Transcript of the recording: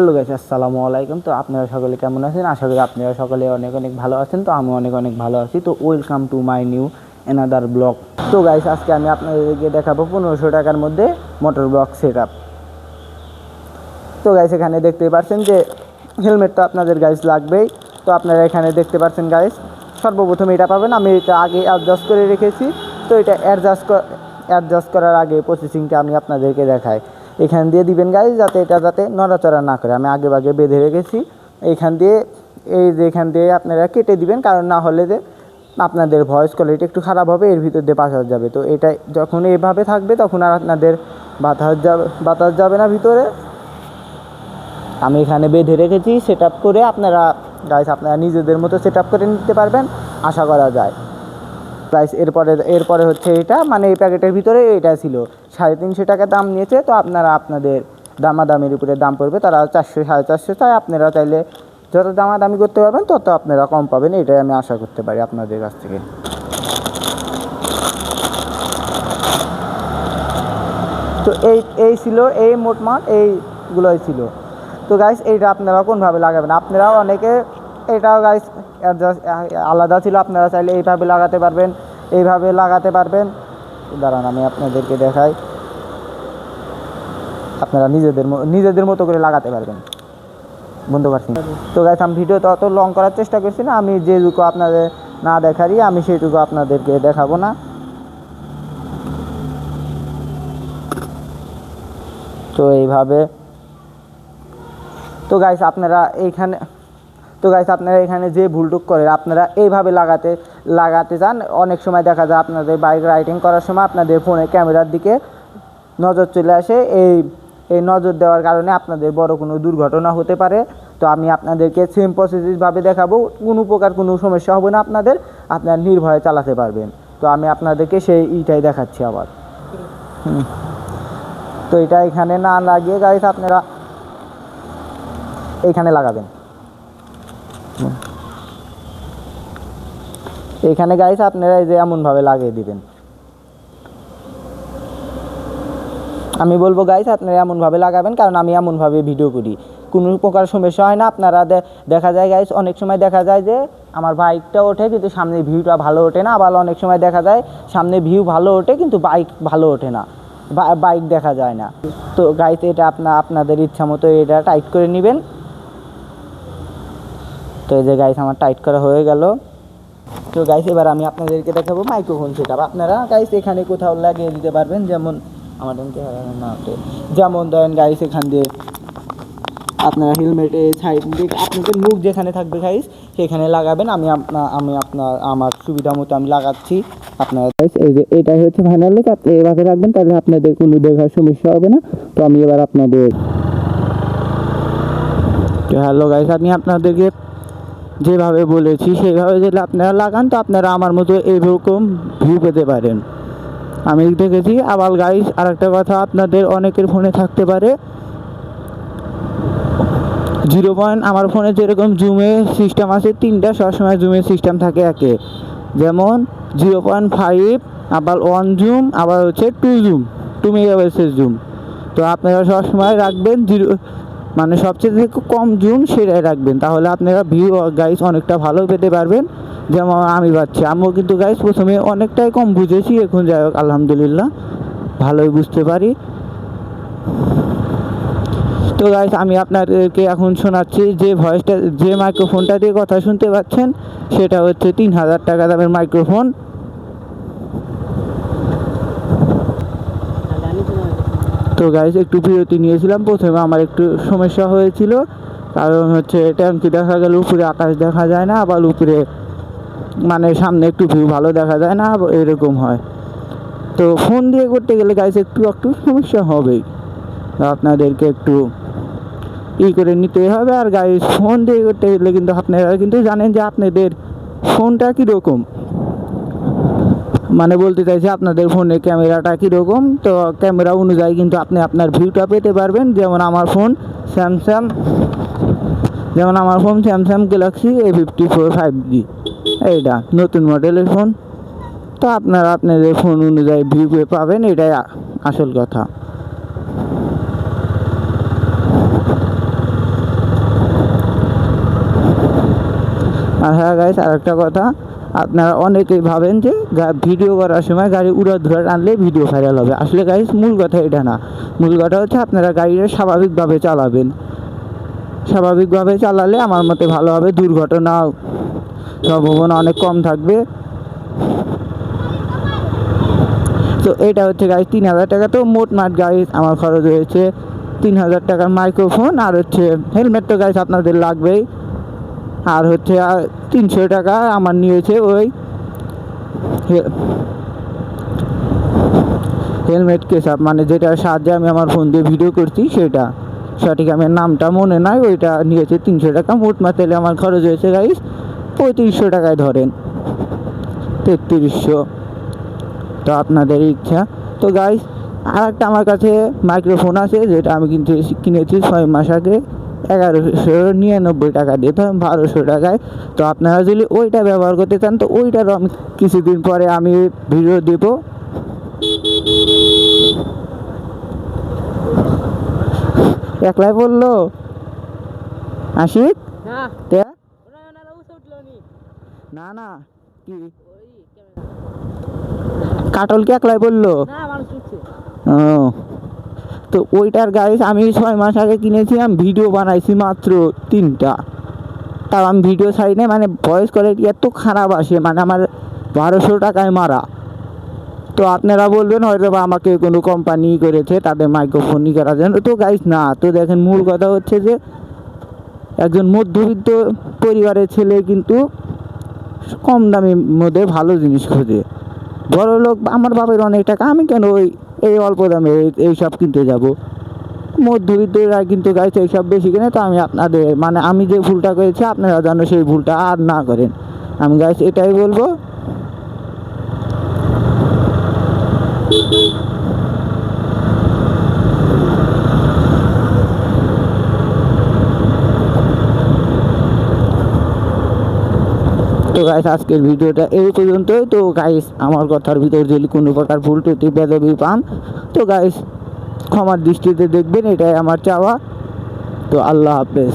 Hello guys, আসসালামু আলাইকুম। তো আপনারা সকলে কেমন আছেন? আশা করি আপনারা সকলে অনেক অনেক ভালো আছেন। তো আমি অনেক অনেক ভালো আছি। তো welcome to my new another blog তো গাইস, আজকে আমি আপনাদেরকে দেখাবো পনেরোশো টাকার মধ্যে মোটর ব্লক সেট আপ তো গাইস, এখানে দেখতে পাচ্ছেন যে হেলমেট তো আপনাদের গাইস লাগবেই। তো আপনারা এখানে দেখতে পাচ্ছেন গাইস, সর্বপ্রথম এটা পাবেন। আমি এটা আগে অ্যাডজাস্ট করে রেখেছি। তো এটা অ্যাডজাস্ট অ্যাডজাস্ট করার আগে প্রসেসিংটা আমি আপনাদেরকে দেখাই। এখান দিয়ে দিবেন গাইস যাতে এটা যাতে নড়াচড়া না করে। আমি আগে আগে বেঁধে রেখেছি। এইখান দিয়ে, এই যে এখান দিয়ে আপনারা কেটে দিবেন, কারণ না হলে যে আপনাদের ভয়েস কোয়ালিটি একটু খারাপ হবে, এর ভিতর দিয়ে বাতাস যাবে। তো এটা যখন এইভাবে থাকবে, তখন আর আপনাদের বাতাস যাবে বাতাস যাবে না ভিতরে। আমি এখানে বেঁধে রেখেছি সেট করে আপনারা গাইস আপনারা নিজেদের মতো সেট করে নিতে পারবেন। আশা করা যায়। গাইস এরপরে এরপরে হচ্ছে এটা মানে এই প্যাকেটের ভিতরে এটা ছিল। সাড়ে তিনশো টাকা দাম নিয়েছে, তো আপনারা আপনাদের দামাদামির উপরে দাম পড়বে, তারা চারশো, সাড়ে চারশো চাই আপনারা চাইলে যত দামাদামি করতে পারবেন, তত আপনারা কম পাবেন, এটাই আমি আশা করতে পারি আপনাদের কাছ থেকে। তো এই এই ছিল, এই মোটমাট এইগুলোই ছিল। তো গাইস এইটা আপনারা কোনভাবে লাগাবেন? আপনারাও অনেকে, এটাও গাইস আলাদা ছিল, আপনারা চাইলে এইভাবে লাগাতে পারবেন, এইভাবে লাগাতে পারবেন। দাঁড়ান, আমি আপনাদেরকে দেখাই। আপনারা নিজেদের নিজেদের মতো করে লাগাতে পারবেন। বুঝতে পারছি তো গাইস আমি ভিডিও তত লং করার চেষ্টা করছি না। আমি যেটুকু আপনাদের না দেখারই আমি সেইটুকু আপনাদেরকে দেখাবো না। তো এইভাবে। তো গাইস আপনারা এইখানে, তো গাইস আপনারা এখানে যে ভুলটুক করে আপনারা এইভাবে লাগাতে লাগাতে যান। অনেক সময় দেখা যায় আপনাদের বাইক রাইডিং করার সময় আপনাদের ফোনে ক্যামেরার দিকে নজর চলে আসে। এই এই নজর দেওয়ার কারণে আপনাদের বড় কোনো দুর্ঘটনা হতে পারে। তো আমি আপনাদেরকে সেম প্রসেসভাবে দেখাবো। কোনো প্রকার কোনো সমস্যা হবে না আপনাদের। আপনারা নির্ভয়ে চালাতে পারবেন। তো আমি আপনাদেরকে সেই ইটাই দেখাচ্ছি আবার। তো এটা এখানে না লাগিয়ে গাইস আপনারা এইখানে লাগাবেন। এইখানে গাইস আপনারা এই যে এমনভাবে লাগিয়ে দিবেন। আমি বলব গাইস আপনারা এমনভাবে লাগাবেন কারণ আমি এমনভাবে ভিডিও করি। কোনো প্রকার সমস্যা হয় না, আপনারা দেখা যায় গাইস অনেক সময় দেখা যায় যে আমার বাইকটা ওঠে কিন্তু সামনে ভিউটা ভালো ওঠে না, আবার অনেক সময় দেখা যায় সামনে ভিউ ভালো ওঠে কিন্তু বাইক ভালো ওঠে না বাইক দেখা যায় না। তো গাইস এটা আপনা, আপনাদের ইচ্ছা মতো এটা টাইট করে নেবেন। তো, এই যে গাইস আমার টাইট করা হয়ে গেল। তো গাইস এবার আমি আপনাদেরকে দেখাবো মাইক্রোফোন সেট আপনারা গাইস এখানে কোথাও লাগিয়ে দিতে পারবেন, যেমন এখানকে হারানো না ওঠে। যেমন ধরেন গাইস এখান দিয়ে আপনার হেলমেটে সাইড দিয়ে আপনাদের মুখ যেখানে থাকবে গাইস সেখানে লাগাবেন। আমি আপনার আমি আপনার, আমার সুবিধা মতো আমি লাগাচ্ছি। আপনারা গাইস এই যে এটাই হচ্ছে ফাইনাল লুক আপনি এভাবে রাখবেন, তাহলে আপনাদের কোনো দেখার সমস্যা হবে না। তো আমি এবার আপনাদের হ্যালো গাইস আমি আপনাদেরকে যেভাবে বলেছি, সেভাবে যদি আপনারা লাগান, তো আপনারা আমার মতো এইরকম ভিউ পেতে পারেন। আমি দেখেছি আবার গাইস আর একটা কথা আপনাদের অনেকের ফোনে থাকতে পারে। জিরো পয়েন্ট, আমার ফোনে যেরকম জুমে সিস্টেম আছে, তিনটা সবসময় জুমের সিস্টেম থাকে একে। যেমন জিরো পয়েন্ট ফাইভ আবার ওয়ান জুম আবার হচ্ছে two zoom, two megapixel zoom. তো আপনারা সবসময় রাখবেন জিরো মানে সবচেয়ে কম জুম সেটাই রাখবেন। তাহলে আপনারা ভিউ গাইস অনেকটা ভালো পেতে পারবেন। যেমন আমি পাচ্ছি আমিও কিন্তু গাইস প্রথমে অনেকটাই কম বুঝেছি, এখন যাই হোক, আলহামদুলিল্লাহ, ভালোই বুঝতে পারি। তো গাইস আমি আপনাদেরকে এখন শোনাচ্ছি, যে ভয়েসটা যে মাইক্রোফোনটা দিয়ে কথা শুনতে পাচ্ছেন, সেটা হচ্ছে তিন হাজার টাকা দামের মাইক্রোফোন তো গাইস একটু বিরতি নিয়েছিলাম, প্রথমে আমার একটু সমস্যা হয়েছিল, কারণ হচ্ছে ট্যাঙ্কি দেখা গেল, উপরে আকাশ দেখা যায় না, আবার উপরে মানে সামনে একটু ভিউ ভালো দেখা যায় না, এরকম হয়। তো ফোন দিয়ে করতে গেলে গাইস একটু একটু সমস্যা হবেই। আপনাদেরকে একটু ই করে নিতে হবে। আর গাইস ফোন দিয়ে করতে গেলে কিন্তু আপনারা কিন্তু জানেন যে আপনাদের ফোনটা কীরকম। মানে বলতে চাইছি আপনাদের ফোনে ক্যামেরাটা কীরকম। তো ক্যামেরা অনুযায়ী কিন্তু আপনি আপনার ভিউটা পেতে পারবেন। যেমন আমার ফোন স্যামসাং যেমন আমার phone Samsung Galaxy A fifty four five G এইটা নতুন মডেলের ফোন? তো আপনারা আপনাদের ফোন অনুযায়ী ভিউয়ে পাবেন, এটাই আসল কথা। আর হ্যাঁ গাইস আর একটা কথা, আপনারা অনেকেই ভাবেন যে ভিডিও করার সময় গাড়ি উড়াধুরা আনলে ভিডিও ভাইরাল হবে। আসলে গাইস মূল কথা এটা না। মূল কথা হচ্ছে আপনারা গাড়িটা স্বাভাবিকভাবে চালাবেন। স্বাভাবিকভাবে চালালে আমার মতে ভালো হবে দুর্ঘটনা সম্ভাবনা অনেক কম থাকবে। তো এটা হচ্ছে গাড়ি তিন হাজার টাকা। তো মোট মাঠ গাড়ি আমার খরচ হয়েছে তিন হাজার টাকার মাইক্রোফোন আর হচ্ছে হেলমেট তো গাড়ি আপনাদের লাগবেই। আর হচ্ছে তিনশো টাকা আমার নিয়েছে ওই হেলমেট কেসাপ মানে যেটার সাহায্যে আমি আমার ফোন দিয়ে ভিডিও করছি সেটা। সঠিক আমার নামটা মনে নাই, ওইটা নিয়েছে তিনশো টাকা। মোট মাতালে আমার খরচ হয়েছে গাইস পঁয়ত্রিশশো টাকায় ধরেন। তেত্রিশশো। তো আপনাদের ইচ্ছা। তো গাইস আর একটা আমার কাছে মাইক্রোফোন আছে যেটা আমি কিন্তু কিনেছি ছয় মাস আগে। এগারোশো নিরানব্বই টাকা দিয়ে তো বারোশো টাকায়। তো আপনারা যদি ওইটা ব্যবহার করতে চান তো ওইটারও আমি কিছুদিন পরে আমি ভিডিও দেবো। একলাই বলল? আশিক? না। না না কি? ওই ক্যামেরা কাটল কি একলাই বলল? না ও। তো ওইটার গাইস আমি ছয় মাস আগে কিনেছিলাম ভিডিও বানাইছি মাত্র তিনটা। তাও আমি ভিডিও ছাড়ি নাই মানে ভয়েস কোয়ালিটি এত খারাপ আসে মানে আমার বারোশো টাকায় মারা। তো আপনারা বলবেন হয়তো বা আমাকে কোনো কোম্পানি করেছে তাদের মাইক্রোফোনই করার জন্য। তো গাইস না তো দেখেন মূল কথা হচ্ছে যে একজন মধ্যবিত্ত পরিবারের ছেলে কিন্তু কম দামের মধ্যে ভালো জিনিস খোঁজে। বড় লোক, আমার বাবার অনেক টাকা, আমি কেন ওই, এই অল্প দামে এই- এইসব কিনতে যাব? মধ্যবিত্তরা কিন্তু গাইছে এইসব বেশি কিনে, তো আমি আপনাদের মানে আমি যে ভুলটা করেছি, আপনারা যেন সেই ভুলটা আর না করেন। আমি গাইছ এটাই বলব। তো গাইস আজকের ভিডিওটা এই পর্যন্তই। তো গাইস আমার কথার ভিতর যদি কোনো প্রকার ভুল ত্রুটি, বেদবি পান, তো গাইস ক্ষমার দৃষ্টিতে দেখবেন, এটাই আমার চাওয়া। তো আল্লাহ হাফেজ।